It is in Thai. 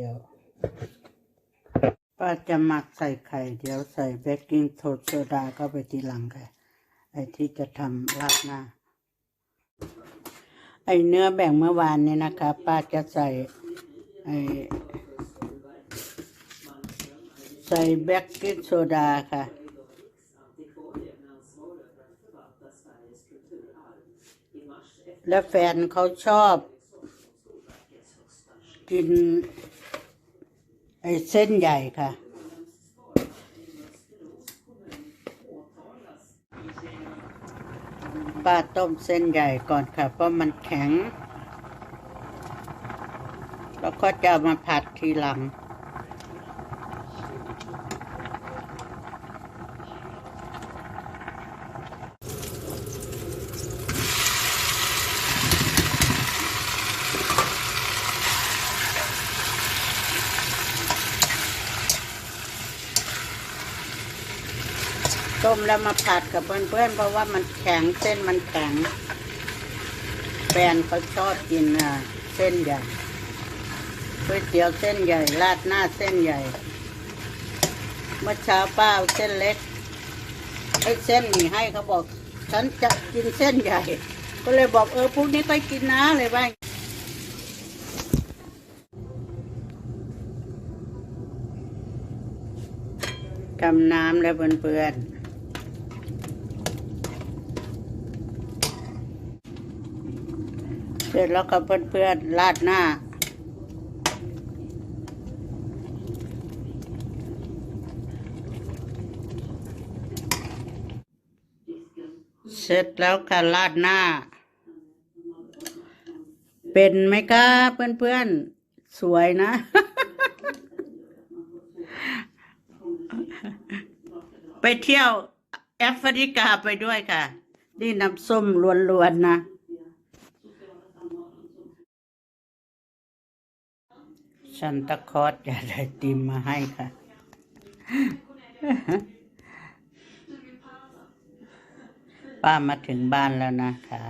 เดี๋ยวป้าจะหมักใส่ไข่ เดี๋ยวใส่เบกกิ้งโซดาเข้าไปทีหลังค่ะ ไอ้ที่จะทำราดหน้า ไอ้เนื้อแบ่งเมื่อวานเนี้นะคะ ป้าจะใส่ไอ้ใส่เบกกิ้งโซดาค่ะและแฟนเขาชอบ กิน ไอ้เส้นใหญ่ค่ะ ป้าต้มเส้นใหญ่ก่อนค่ะ เพราะมันแข็ง แล้วก็จะมาผัดทีหลัง ต้มแล้วมาผัดกับเพื่อนๆเพราะว่ามันแข็งเส้นมันแข็งแฟนเขาชอบกินอะเส้นใหญ่ก๋วยเตี๋ยวเส้นใหญ่ราดหน้าเส้นใหญ่เมื่อเช้าป้าเอาเส้นเล็กไอ้เส้นหนี่ให้เขาบอก ฉันจะกินเส้นใหญ่ ก็เลยบอกเออพรุ่งนี้ก็กินนะเลยว่าทำน้ำแล้วเพื่อนๆ เสร็จแล้วก็เพื่อนๆราดหน้า เสร็จแล้วค่ะราดหน้า เป็นไหมคะเพื่อนๆ สวยนะ ไปเที่ยวแอฟริกาไปด้วยค่ะ นี่น้ำส้มล้วนๆนะ ซันตะคอสจะได้ติมมาให้ค่ะ ป้ามาถึงบ้านแล้วนะคะ